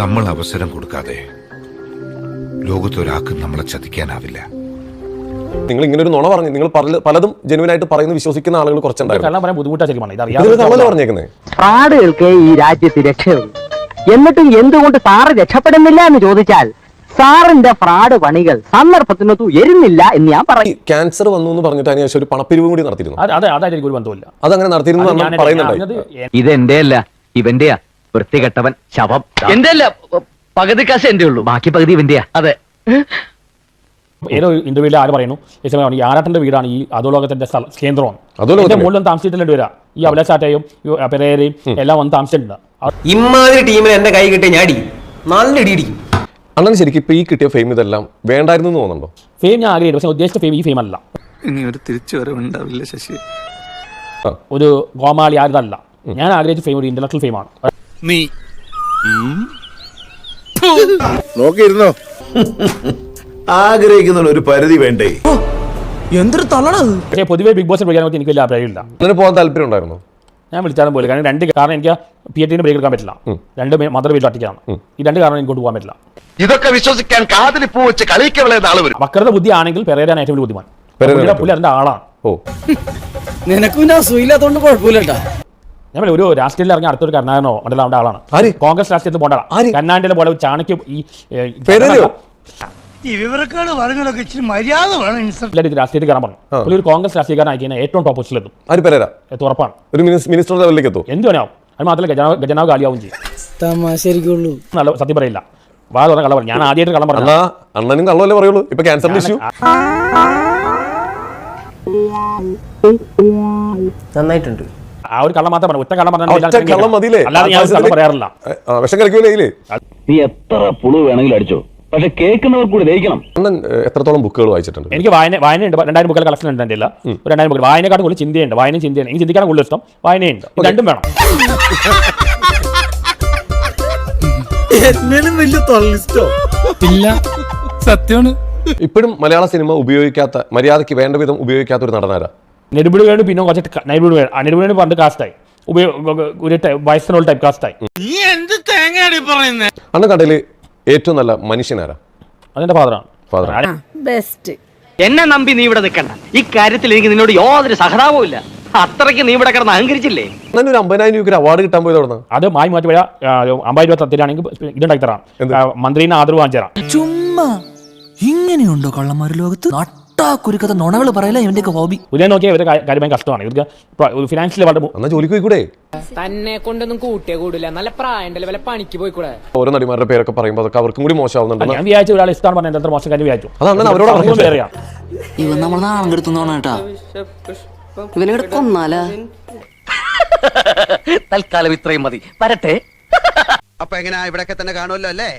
നമ്മൾ അവസരം കൊടുക്കാതെ ലോകത്തൊരാൾക്കും നമ്മളെ ചതിക്കാനാവില്ല. നിങ്ങൾ ഇങ്ങനെ ഒരു നുണ പറഞ്ഞു നിങ്ങൾ പലതും ജെനുവിൻ ആയിട്ട് പറയുന്ന വിശ്വസിക്കുന്ന ആളുകൾ കുറച്ചുണ്ടായിരുന്നു. ഫ്രാഡുകൾക്ക് ഈ രാജ്യത്ത് രക്ഷയുള്ളൂ. എന്നിട്ടും എന്തുകൊണ്ട് സാറ് രക്ഷപ്പെടുന്നില്ല എന്ന് ചോദിച്ചാൽ സാറിന്റെ ഫ്രാഡ് പണികൾ സന്ദർഭത്തിനൊത്തു എരുന്നില്ല എന്ന് ഞാൻ പറയും. ക്യാൻസർ വന്നു എന്ന് പറഞ്ഞിട്ട് അതിനുശേഷം ഒരു പണപ്പിരിവും കൂടി നടത്തിയിരുന്നു. അതെ അതായിരിക്കും ഒരു ബന്ധമില്ല അതങ്ങനെ നടത്തിയിരുന്നു ഇതെന്റെ അല്ല ഇവന്റെയാ. വൃത്തികെട്ടവൻ ശവം. എന്റെ അല്ല പകുതി കാശ് എന്റെ ഉള്ളൂ. ബാക്കി പകുതി ഇവന്റെയാ. അതെ. ഏതോ ഇന്റർവ്യൂവിൽ ആര് പറയുന്നു? ഈ ഈ വീടാണ് ഈ അധോലോകത്തിന്റെ കേന്ദ്രമാണ്. മൂലം എന്റെ മുകളിലും താമസിച്ചിട്ടുണ്ട് വരാ. ഈ അഭിലാഷാറ്റയും പെരേരയും എല്ലാം വന്ന് താമസിച്ചിട്ടുണ്ട്. ഇമാതിരി ടീമിന് എന്റെ കൈ കിട്ടിയ ഞാൻ അടി നല്ല ഇടി ഇടിക്കും അണ്ണൻ ശരിക്കും ഇപ്പൊ ഈ കിട്ടിയ ഫെയിം ഇതെല്ലാം വേണ്ടായിരുന്നു എന്ന് തോന്നുന്നുണ്ടോ? ഫെയിം ഞാൻ ആഗ്രഹിച്ചു പക്ഷേ ഉദ്ദേശിച്ച ഫെയിം ഈ ഫെയിം അല്ല. ഇനി ഒരു തിരിച്ചുവരവുണ്ടാവില്ല ശശി. ഒരു ഗോമാളി ആരുതല്ല. ഞാൻ ആഗ്രഹിച്ച ഫെയിം ഒരു ഇന്റലക്ച്വൽ ഫെയിമാണ് നീ. നോക്കിയിരുന്നോ? ആഗ്രഹിക്കുന്ന ഒരു പരിധി വേണ്ടേ? പക്ഷേ പൊതുവേ ബിഗ് ബോസ് വിളിക്കാൻ എനിക്ക് വലിയ അഭിപ്രായമില്ല അങ്ങനെ പോകാൻ താല്പര്യം ഉണ്ടായിരുന്നു? ഞാൻ വിളിച്ചാലും പോലും കാരണം രണ്ട് കാരണം എനിക്ക് പി എ ടിന് ബ്രേക്ക് എടുക്കാൻ പറ്റില്ല. രണ്ട് മദർ വീട്ടിൽ ഒറ്റയ്ക്കാണ്. ഈ രണ്ട് കാരണം എനിക്ക് കൊണ്ടുപോകാൻ പറ്റില്ല. ഇതൊക്കെ വിശ്വസിക്കാൻ കാതിൽ പൂ വെച്ച് കളിക്കവളെ വരും. വക്രത ബുദ്ധി ആണെങ്കിൽ പെരേരാൻ ഏറ്റവും വലിയ ബുദ്ധിമാൻ. പുള്ളി അതിന്റെ ആളാണ്. ഓ. നിനക്കും പിന്നെ കുഴപ്പമില്ല ഞാൻ ഒരു രാഷ്ട്രീയത്തിൽ ഇറങ്ങി അടുത്തൊരു കർണാടകനോ മണ്ഡലാവേണ്ട ആളാണ്. ആര്? കോൺഗ്രസ് രാഷ്ട്രീയത്തിൽ പോകണ്ട ആര്? കർണാടകയിലെ പോലെ ചാണക്യ ഈ പറഞ്ഞതൊക്കെ ഇച്ചിരി മര്യാദ വേണം ഇൻസർ എല്ലാവരും രാഷ്ട്രീയത്തിൽ കയറാൻ പറഞ്ഞു. പുള്ളി ഒരു കോൺഗ്രസ് രാഷ്ട്രീയക്കാരനായി കഴിഞ്ഞാൽ ഏറ്റവും ടോപ്പ് പൊസിഷനിലെത്തും ആര് പെരേര ഉറപ്പാണ്. ഒരു മിനിസ്- മിനിസ്റ്റർ ലെവലിലേക്ക് എത്തും? എന്ത് വേണാവും അത് മാത്രമല്ല ഗജനാവ് ഗജനാവ് കാലിയാവും ചെയ്യും. തമാശരിക്കുള്ളൂ നല്ല സത്യം പറയില്ല. വാ തുറന്ന കള്ളം പറഞ്ഞു ഞാൻ ആദ്യമായിട്ട് കള്ളം പറഞ്ഞു അണ്ണാ അണ്ണനും കള്ളല്ലേ പറയുള്ളൂ. ഇപ്പൊ ക്യാൻസറിന്റെ ഇഷ്യൂ നന്നായിട്ടുണ്ട്. ആ ഒരു കള്ളം മാത്രം പറഞ്ഞു ഒറ്റ കള്ളം ഒറ്റ കള്ളം മതിയില്ലേ? അല്ലാതെ ഞാൻ കള്ളം പറയാറില്ല. ആ, വിഷം കളിക്കൂലേ ഇതിൽ? നീ എത്ര പുളു വേണമെങ്കിലും അടിച്ചോ. പക്ഷെ കേൾക്കുന്നവർ കൂടി ദഹിക്കണം. അണ്ണൻ ഏഹ്, എത്രത്തോളം ബുക്കുകൾ വായിച്ചിട്ടുണ്ട്? എനിക്ക് വായന വായനയുണ്ട്. രണ്ടായിരം ബുക്കുകൾ കളക്ഷൻ ഉണ്ട് എന്റെ ഒരു രണ്ടായിരം ബുക്കുകൾ. വായനക്കാട് കൂടുതൽ ചിന്തയുണ്ട്. വായനയും ചിന്തയാണ്. എനിക്ക് ചിന്തിക്കാൻ കൂടുതൽ ഇഷ്ടം വായനയുണ്ട്. ഇത് രണ്ടും വേണം. എന്നാലും വലിയ തൊള്ളിസ്റ്റോ ഇല്ല. സത്യമാണ്. ഇപ്പോഴും മലയാള സിനിമ ഉപയോഗിക്കാത്ത മര്യാദയ്ക്ക് വേണ്ട വിധം ഉപയോഗിക്കാത്ത ഒരു നടനാരാ? നെടുപിടി വേണു പിന്നെ കുറച്ച് നെടുപിടി വേണം നെടുപിടി വേണു പണ്ട് കാസ്റ്റായി ഉപയോഗ ഒരു വയസ്സിനുള്ള ടൈപ്പ് കാസ്റ്റായി നീ എന്ത് തേങ്ങയാണ് പറയുന്നത് അണ്ണൻ കടയിൽ ഏറ്റവും നല്ല മനുഷ്യനാരാ അതെന്റെ ഫാദറാണ് Father. ബെസ്റ്റ് എന്നെ നമ്പി നീ ഇവിടെ നിൽക്കണ്ട. ഈ കാര്യത്തിൽ എനിക്ക് നിന്നോട് യാതൊരു സഹതാപവും ഇല്ല. അത്രയ്ക്ക് നീ ഇവിടെ കിടന്ന് അഹങ്കരിച്ചില്ലേ? ഒരു അമ്പതിനായിരം രൂപയ്ക്ക് അവാർഡ് കിട്ടാൻ പോയത് അവിടെ അത് മായി മാറ്റി പോയ അമ്പത് രൂപ തത്തിലാണെങ്കിൽ ഇതുണ്ടാക്കി തരാം? ആ, മന്ത്രിനെ ആദരവ് വാങ്ങിച്ചു തരാം. ചുമ്മാ ഇങ്ങനെയുണ്ടോ കള്ളന്മാർ ലോകത്ത്? നട്ടാ കുരുക്കഥ നുണകൾ പറയല ഇവന്റെയൊക്കെ ഹോബി ഉദയം നോക്കിയാൽ ഇവരുടെ കാ- കാര്യം ഭയങ്കര കഷ്ടമാണ്. ഇവർക്ക് ഫിനാൻഷ്യൽ വളരെ എന്നാ ജോലിക്ക് പോയിക്കൂടെ? തന്നെ കൊണ്ടൊന്നും കൂട്ടിയേ കൂടില്ല നല്ല പ്രായണ്ടല്ലേ വല്ല പണിക്ക് പോയിക്കൂടെ? ഓരോ നടിമാരുടെ പേരൊക്കെ പറയുമ്പോൾ അതൊക്കെ അവർക്കും കൂടി മോശമാവുന്നുണ്ട് ഞാൻ വിചാരിച്ചു ഒരാൾ ഇഷ്ടമാണ് പറഞ്ഞത് എത്ര മോശം കാര്യം വിചാരിച്ചു. അതാണ് അവരോട് അതൊന്നും പറഞ്ഞില്ലേ? വേറെയാണ് ഇവൻ നമ്മൾ നാണം കെടുത്തുന്നോണ കേട്ടാ ഇവനെ കൊന്നാലാ? തൽക്കാലം ഇത്രയും മതി. വരട്ടെ. അപ്പൊ എങ്ങനെയാ ഇവിടെയൊക്കെ തന്നെ കാണുമല്ലോ അല്ലേ?